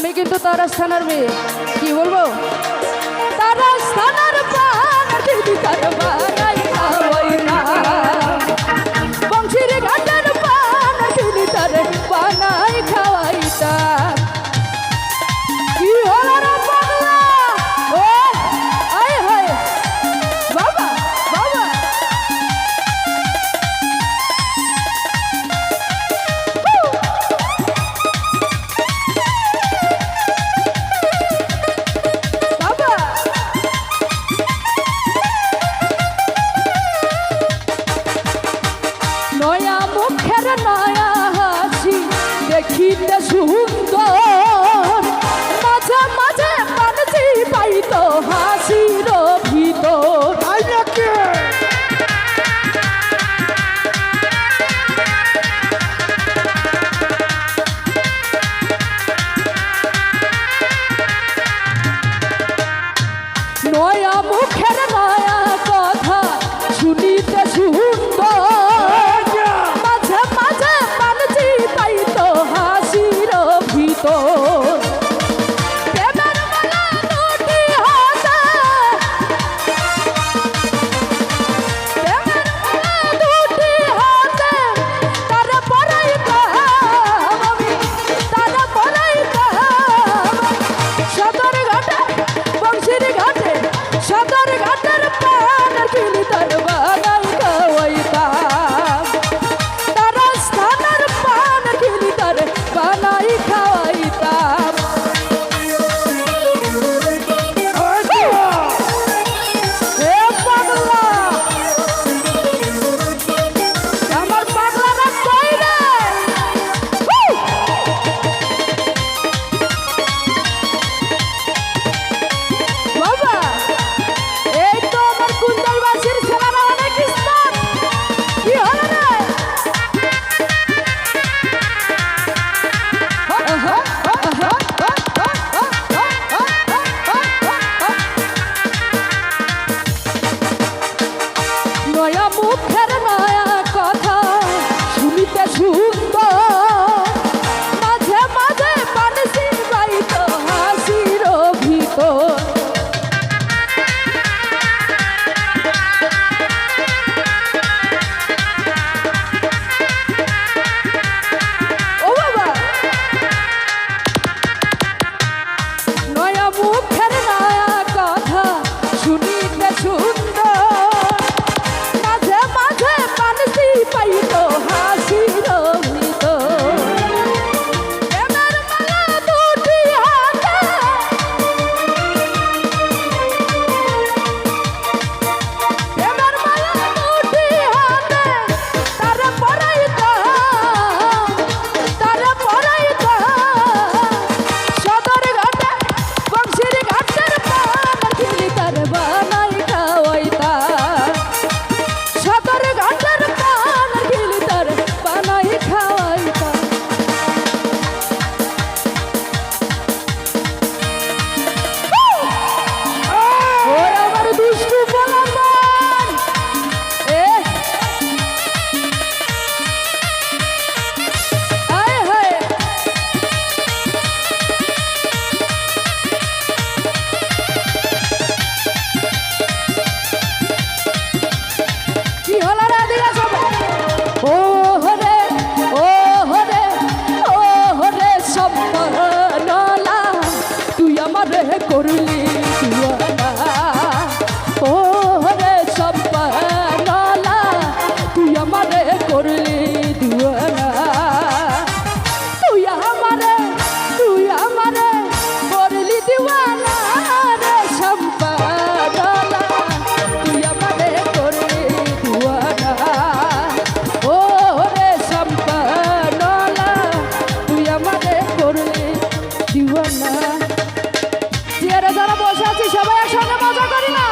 আমি কিন্তু তার স্থানের মেয়ে। কি বলব? তারা তার স্থানের পা keep that I am solo mujer করলে দিওয়ানা। চেয়ারে যারা বসে আছি সবাই একসঙ্গে মজা করি না?